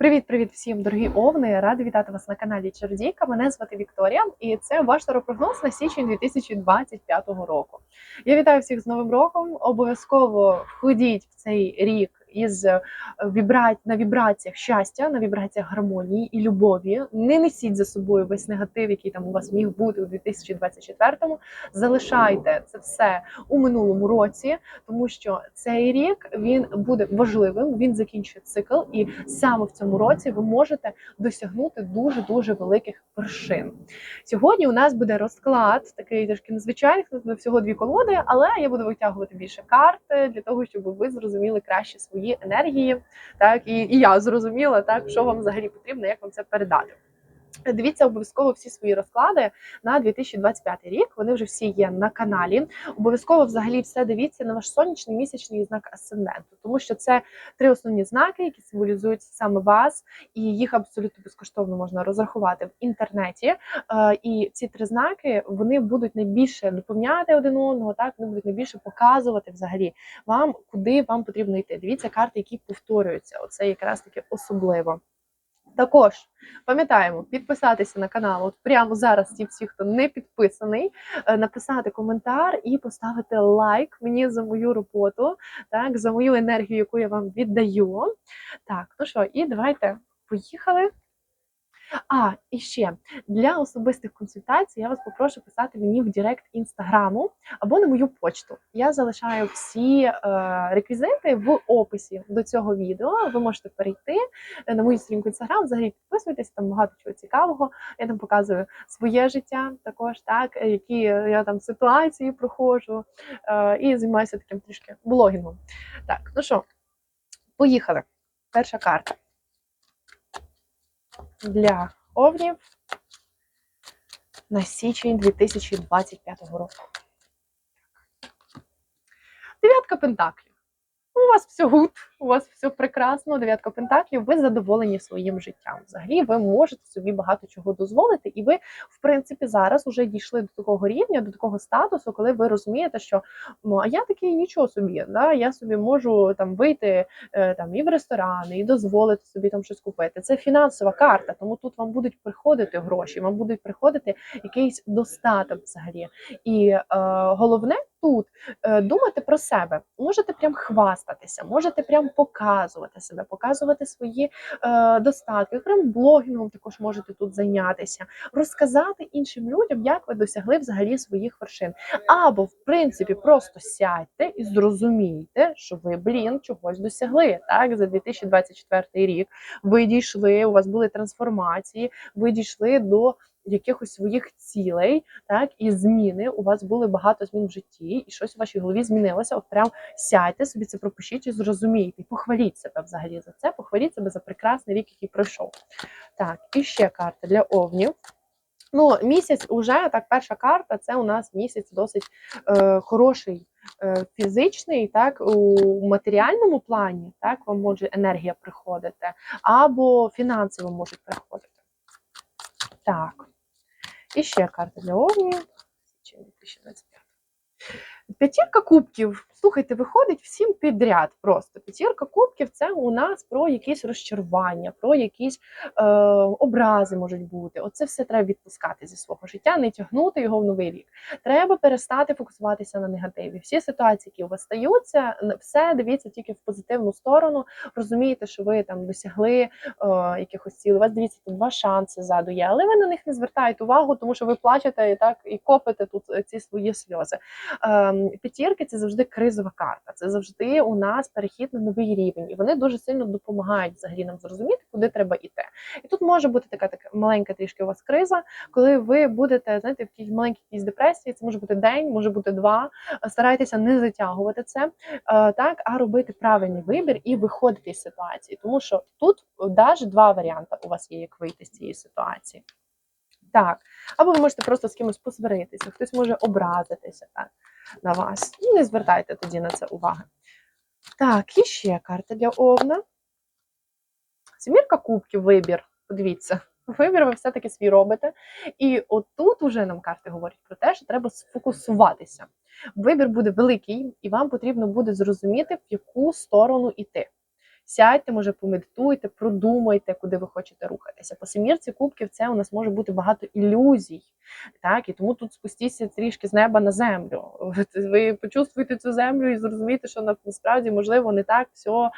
Привіт-привіт всім, дорогі овни! Рада вітати вас на каналі Чердійка. Мене звати Вікторія, і це ваш таропрогноз на січень 2025 року. Я вітаю всіх з Новим роком. Обов'язково входіть в цей рік із е, вібра... на вібраціях щастя, на вібраціях гармонії і любові. Не несіть за собою весь негатив, який там у вас міг бути у 2024-му. Залишайте це все у минулому році, тому що цей рік він буде важливим. Він закінчує цикл, і саме в цьому році ви можете досягнути дуже дуже великих вершин. Сьогодні у нас буде розклад, такий трошки незвичайний, всього дві колоди, але я буду витягувати більше карт е, для того, щоб ви зрозуміли краще свої енергії, так і, і я зрозуміла, так що вам взагалі потрібно, як вам це передати. Дивіться обов'язково всі свої розклади на 2025 рік. Вони вже всі є на каналі. Обов'язково взагалі все дивіться на ваш сонячний місячний знак асценденту, тому що це три основні знаки, які символізують саме вас, і їх абсолютно безкоштовно можна розрахувати в інтернеті. Е, І ці три знаки вони будуть найбільше доповняти один одного, так вони будуть найбільше показувати взагалі вам, куди вам потрібно йти. Дивіться карти, які повторюються. Оце якраз таки особливо. Також пам'ятаємо підписатися на канал. От прямо зараз ті всі, хто не підписаний, е, написати коментар і поставити лайк мені за мою роботу, так за мою енергію, яку я вам віддаю. Так, ну що, і давайте поїхали. А, і ще для особистих консультацій я вас попрошу писати мені в Директ інстаграму або на мою почту. Я залишаю всі е, реквізити в описі до цього відео. Ви можете перейти е, на мою сторінку інстаграм, взагалі підписуйтесь, там багато чого цікавого. Я там показую своє життя, також так, е, які я там ситуації проходжу, е, і займаюся таким трішки блогінгом. Так, ну що, поїхали. Перша карта для овнів на січень 2025 року. Дев'ятка пентаклів. Вас все гуд, у вас все прекрасно. Дев'ятка пентаклів, ви задоволені своїм життям. Взагалі, ви можете собі багато чого дозволити, і ви, в принципі, зараз вже дійшли до такого рівня, до такого статусу, коли ви розумієте, що ну а я такий нічого собі. Да? Я собі можу там вийти е, там і в ресторани, і дозволити собі там щось купити. Це фінансова карта, тому тут вам будуть приходити гроші, вам будуть приходити якийсь достаток взагалі. І е, головне тут е, думати про себе. Можете прям хвастатися, можете прям показувати себе, показувати свої е, достатки. Прям блогінгом також можете тут зайнятися, розказати іншим людям, як ви досягли взагалі своїх вершин. Або, в принципі, просто сядьте і зрозумійте, що ви, блін, чогось досягли. Так, за 2024 рік ви дійшли, у вас були трансформації, ви дійшли до якихось своїх цілей, так і зміни. У вас були багато змін в житті, і щось у вашій голові змінилося. От прям сядьте собі це пропишіть і зрозумійте. Похваліть себе взагалі за це. Похваліть себе за прекрасний рік, який пройшов. Так, і ще карта для овнів. Ну, місяць уже так, перша карта це у нас місяць досить е, хороший. е, Фізичний, так, у матеріальному плані, так, вам може енергія приходити, або фінансово можуть приходити. Так. І ще карта для 2025. П'ятірка кубків. Слухайте, виходить всім підряд. Просто п'ятірка кубків це у нас про якісь розчарування, про якісь е, образи можуть бути. Оце все треба відпускати зі свого життя, не тягнути його в новий рік. Треба перестати фокусуватися на негативі. Всі ситуації, які у вас стаються, все дивіться тільки в позитивну сторону. Розумієте, що ви там досягли е, якихось цілей. У вас дивіться, тут два шанси ззаду є, але ви на них не звертаєте увагу, тому що ви плачете і так і копите тут ці свої сльози. Е, П'ятірки це завжди кризова карта. Це завжди у нас перехід на новий рівень, і вони дуже сильно допомагають взагалі нам зрозуміти, куди треба йти. І тут може бути така така маленька трішки у вас криза, коли ви будете знаєте, в якійсь маленькій якійсь депресії. Це може бути день, може бути два. Старайтеся не затягувати це е, так, а робити правильний вибір і виходити з ситуації, тому що тут навіть два варіанти у вас є, як вийти з цієї ситуації. Так, або ви можете просто з кимось посваритися, хтось може образитися так, на вас. І не звертайте тоді на це уваги. Так, і ще карта для Овна. Сімірка кубків, вибір. Подивіться, вибір ви все-таки свій робите. І отут уже нам карти говорять про те, що треба сфокусуватися. Вибір буде великий, і вам потрібно буде зрозуміти, в яку сторону йти. Сядьте, може, помедитуйте, продумайте, куди ви хочете рухатися. По семірці кубків це у нас може бути багато ілюзій. Так, і тому тут спустіться трішки з неба на землю. Ви почувствуєте цю землю і зрозумієте, що насправді можливо не так все,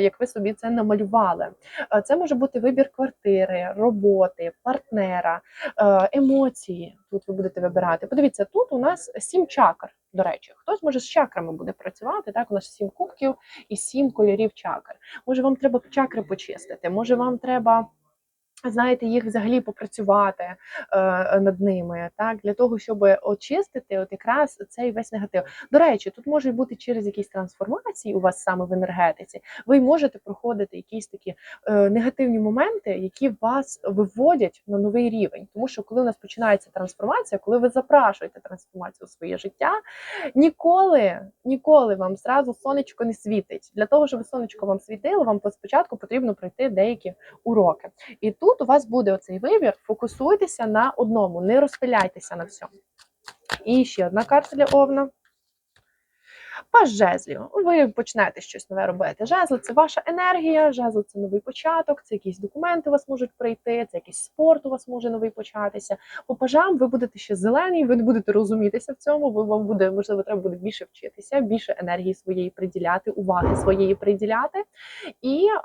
як ви собі це намалювали. Е, Це може бути вибір квартири, роботи, партнера, е, емоції. Тут ви будете вибирати. Подивіться, тут у нас сім чакр. До речі, хтось може з чакрами буде працювати. Так, у нас сім кубків і сім кольорів чакр. Може, вам треба чакри почистити, може, вам треба. Знаєте, їх взагалі попрацювати е, над ними, так для того, щоб очистити от якраз цей весь негатив. До речі, тут може бути через якісь трансформації у вас саме в енергетиці. Ви можете проходити якісь такі е, негативні моменти, які вас виводять на новий рівень. Тому що коли у нас починається трансформація, коли ви запрашуєте трансформацію у своє життя, ніколи, ніколи вам зразу сонечко не світить. Для того, щоб сонечко вам світило, вам спочатку потрібно пройти деякі уроки. І тут у вас буде оцей вибір. Фокусуйтеся на одному, не розпиляйтеся на всьому. І ще одна карта для Овна. Паж жезлів. Ви почнете щось нове робити. Жезл це ваша енергія, жезл це новий початок, це якісь документи у вас можуть прийти, це якийсь спорт у вас може новий початися. По пажам ви будете ще зелені, ви не будете розумітися в цьому. Ви вам буде можливо, треба буде більше вчитися, більше енергії своєї приділяти, уваги своєї приділяти. І е,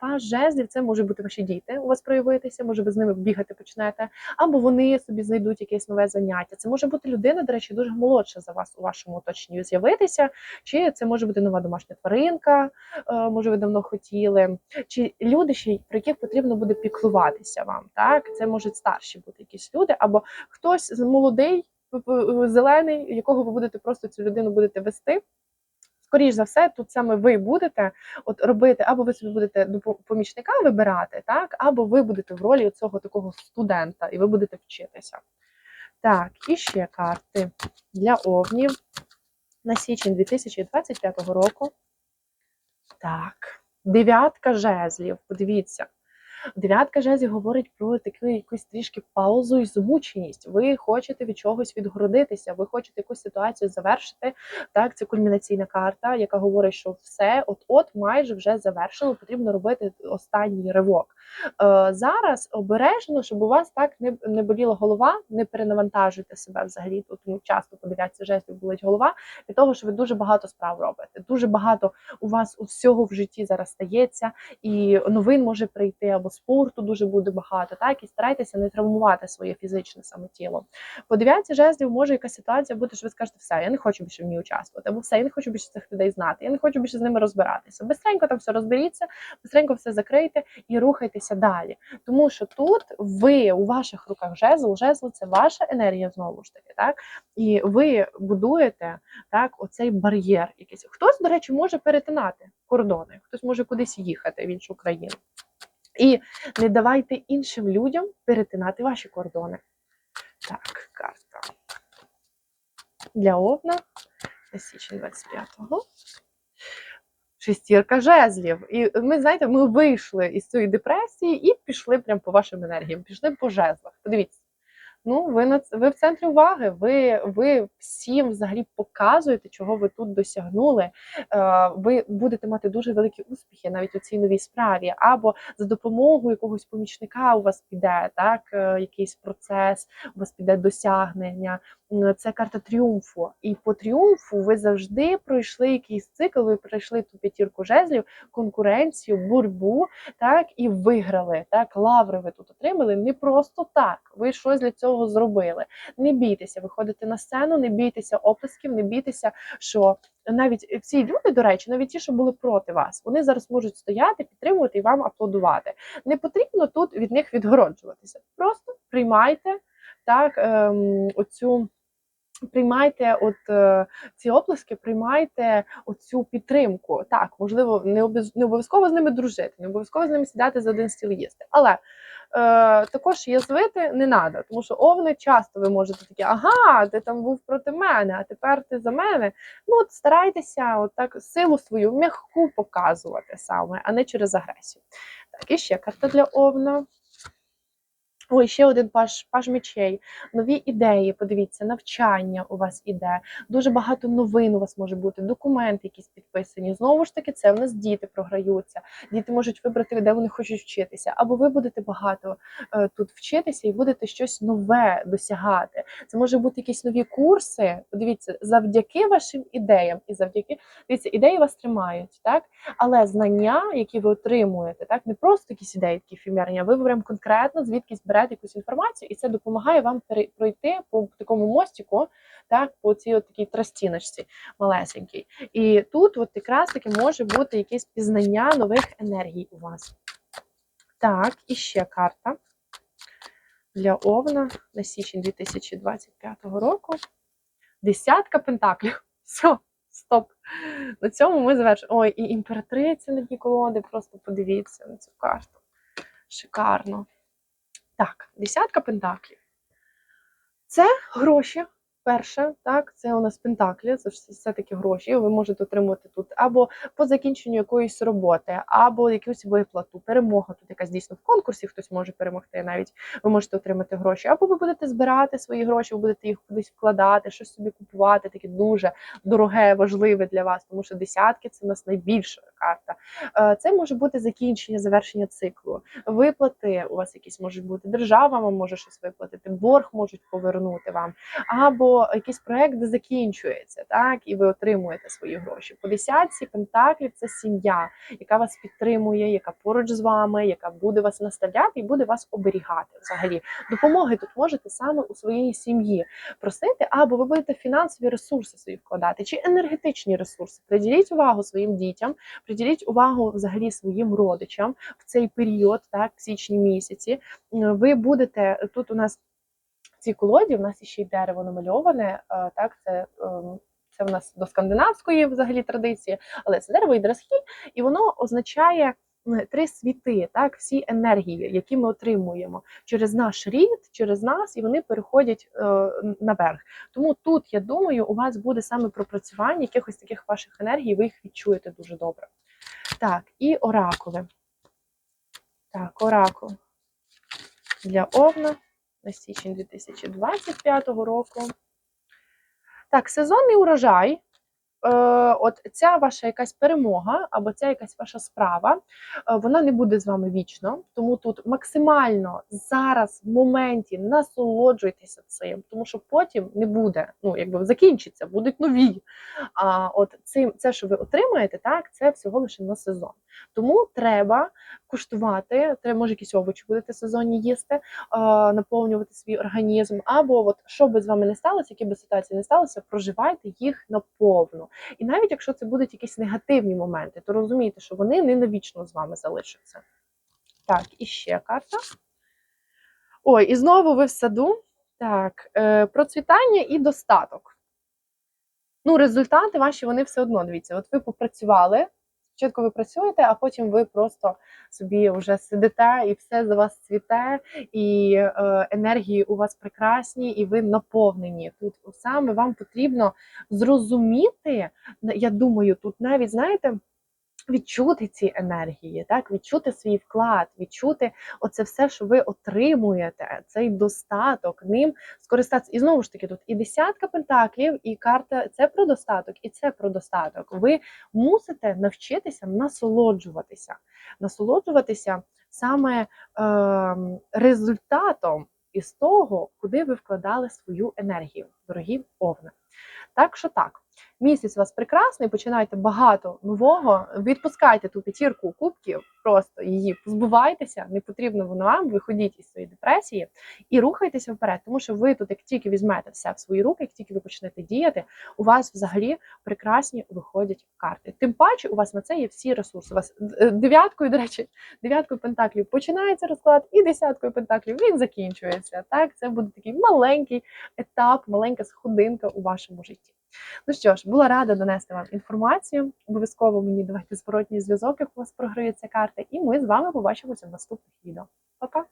паж жезлів це може бути ваші діти. У вас проявитися, може ви з ними бігати почнете, або вони собі знайдуть якесь нове заняття. Це може бути людина, до речі, дуже молодша за вас у вашому оточенні з'явитися. Чи це може бути нова домашня тваринка, е, може ви давно хотіли, чи люди, про яких потрібно буде піклуватися вам. Так, це можуть старші бути якісь люди, або хтось з- молодий, зелений, якого ви будете просто цю людину будете вести. Скоріш за все, тут саме ви будете от робити, або ви собі будете помічника вибирати, так, або ви будете в ролі цього такого студента, і ви будете вчитися. Так, і ще карти для овнів на січень 2025 року. Так, дев'ятка жезлів. Подивіться. Дев'ятка жезлів говорить про таку якусь трішки паузу і змученість. Ви хочете від чогось відгородитися, ви хочете якусь ситуацію завершити. Так, це кульмінаційна карта, яка говорить, що все от-от майже вже завершено. Потрібно робити останній ривок. Е, зараз обережно, щоб у вас так не, не боліла голова, не перенавантажуйте себе взагалі. Тут ну, часто по дев'ятці жезлів болить голова від того, що ви дуже багато справ робите. Дуже багато у вас всього в житті зараз стається, і новин може прийти або спорту дуже буде багато. Так і старайтеся не травмувати своє фізичне саме тіло. По дев'ятці жезлів може якась ситуація бути, що ви скажете, все, я не хочу більше в ній участвувати, або все, я не хочу більше цих людей знати, я не хочу більше з ними розбиратися. Бистренько там все розберіться, бистренько все закрийте і рухайтеся далі. Тому що тут ви у ваших руках жезл, жезл це ваша енергія знову ж таки, так і ви будуєте так оцей бар'єр. Якийсь хтось, до речі, може перетинати кордони, хтось може кудись їхати в іншу країну. І не давайте іншим людям перетинати ваші кордони. Так, карта для Овна на січень 25-го. Шестірка жезлів. І ми, знаєте, ми вийшли із цієї депресії і пішли прямо по вашим енергіям, пішли по жезлах. Подивіться. Ну, ви на ви в центрі уваги. Ви, ви всім взагалі показуєте, чого ви тут досягнули. Е, ви будете мати дуже великі успіхи навіть у цій новій справі, або за допомогою якогось помічника у вас піде так, е, якийсь процес, у вас піде досягнення. М, Це карта тріумфу. І по тріумфу ви завжди пройшли якийсь цикл, ви пройшли ту п'ятірку жезлів, конкуренцію, боротьбу, так і виграли. Так, лаври ви тут отримали не просто так. Ви щось для цього зробили. Не бійтеся виходити на сцену, не бійтеся оплесків, не бійтеся, що навіть ці люди, до речі, навіть ті, що були проти вас, вони зараз можуть стояти, підтримувати і вам аплодувати. Не потрібно тут від них відгороджуватися. Просто приймайте так ем, оцю. Приймайте от е, ці оплески, приймайте оцю підтримку. Так, можливо, не обов'язково з ними дружити, не обов'язково з ними сідати за один стіл їсти. Але е, також язвити не треба, тому що овни часто ви можете такі, ага, ти там був проти мене, а тепер ти за мене. Ну от старайтеся от так силу свою м'яку показувати саме, а не через агресію. Так, і ще карта для овна. Ой, ще один паж, паж мечей, нові ідеї. Подивіться, навчання у вас іде. Дуже багато новин у вас може бути, документи якісь підписані. Знову ж таки, це в нас діти програються. Діти можуть вибрати, де вони хочуть вчитися. Або ви будете багато е, тут вчитися і будете щось нове досягати. Це може бути якісь нові курси. Подивіться, завдяки вашим ідеям і завдяки дивіться, ідеї вас тримають, так? Але знання, які ви отримуєте, так не просто якісь ідеї, такі фімерні, а ви прям конкретно звідкись берете якусь інформацію, і це допомагає вам пройти по такому мостику, так, по цій от такій тростіночці малесенькій. І тут от якраз таки може бути якесь пізнання нових енергій у вас. Так, і ще карта для Овна на січень 2025 року. Десятка пентаклів. Все, стоп. На цьому ми завершуємо. Ой, і імператриця на дні колоди. Просто подивіться на цю карту. Шикарно. Так, десятка пентаклів. Це гроші. Перше, так, це у нас пентаклі, це все-таки гроші. Ви можете отримувати тут або по закінченню якоїсь роботи, або якусь виплату, перемога тут якась дійсно в конкурсі, хтось може перемогти навіть. Ви можете отримати гроші, або ви будете збирати свої гроші, ви будете їх кудись вкладати, щось собі купувати, таке дуже дороге, важливе для вас, тому що десятки це у нас найбільша карта. Е, Це може бути закінчення, завершення циклу. Виплати у вас якісь можуть бути. Держава вам може щось виплатити, борг можуть повернути вам, або якийсь проект, закінчується, так і ви отримуєте свої гроші. По десятці пентаклів це сім'я, яка вас підтримує, яка поруч з вами, яка буде вас наставляти і буде вас оберігати. Взагалі, допомоги тут можете саме у своїй сім'ї просити, або ви будете фінансові ресурси свої вкладати, чи енергетичні ресурси. Приділіть увагу своїм дітям, приділіть увагу взагалі своїм родичам в цей період, так, в січні місяці. Е, Ви будете тут у нас цій колоді, в нас ще й дерево намальоване. е, Так, це. ем, Це в нас до скандинавської взагалі традиції, але це дерево і драсхіль, і воно означає три світи, так, всі енергії, які ми отримуємо через наш рід, через нас, і вони переходять е, наверх. Тому тут, я думаю, у вас буде саме пропрацювання якихось таких ваших енергій, ви їх відчуєте дуже добре. Так, і оракули. Так, оракул для Овна на січень 2025 року. Так, сезонний урожай. Е, от ця ваша якась перемога або ця якась ваша справа, е, вона не буде з вами вічно. Тому тут максимально зараз, в моменті, насолоджуйтеся цим, тому що потім не буде. Ну, якби закінчиться, будуть нові. А от цим, це, що ви отримаєте, так, це всього лише на сезон. Тому треба куштувати, треба, може, якісь овочі будете сезонні їсти, наповнювати свій організм, або от що би з вами не сталося, які би ситуації не сталося, проживайте їх наповну. І навіть якщо це будуть якісь негативні моменти, то розумійте, що вони не навічно з вами залишаться. Так, і ще карта. Ой, і знову ви в саду. Так, е, процвітання і достаток. Ну, результати ваші, вони все одно, дивіться, от ви попрацювали. Спочатку ви працюєте, а потім ви просто собі вже сидите, і все за вас цвіте, і е, енергії у вас прекрасні, і ви наповнені. Тут саме вам потрібно зрозуміти, я думаю, тут навіть знаєте. Відчути ці енергії, так відчути свій вклад, відчути оце все, що ви отримуєте, цей достаток ним скористатися. І знову ж таки, тут і десятка пентаклів, і карта це про достаток, і це про достаток. Ви мусите навчитися насолоджуватися, насолоджуватися саме е, результатом із того, куди ви вкладали свою енергію, дорогі овни. Так що так. Місяць у вас прекрасний, починайте багато нового. Відпускайте ту п'ятірку кубків, просто її позбувайтеся, не потрібно воно вам, виходіть із цієї депресії і рухайтеся вперед. Тому що ви тут, як тільки візьмете все в свої руки, як тільки ви почнете діяти, у вас взагалі прекрасні виходять карти. Тим паче, у вас на це є всі ресурси. У вас е, дев'яткою, до речі, дев'яткою пентаклів починається розклад, і десяткою пентаклів він закінчується. Так, це буде такий маленький етап, маленька сходинка у вашому житті. Ну що ж, була рада донести вам інформацію. Обов'язково мені давайте зворотній зв'язок, як у вас програється карта, і ми з вами побачимося в наступних відео. Па-па!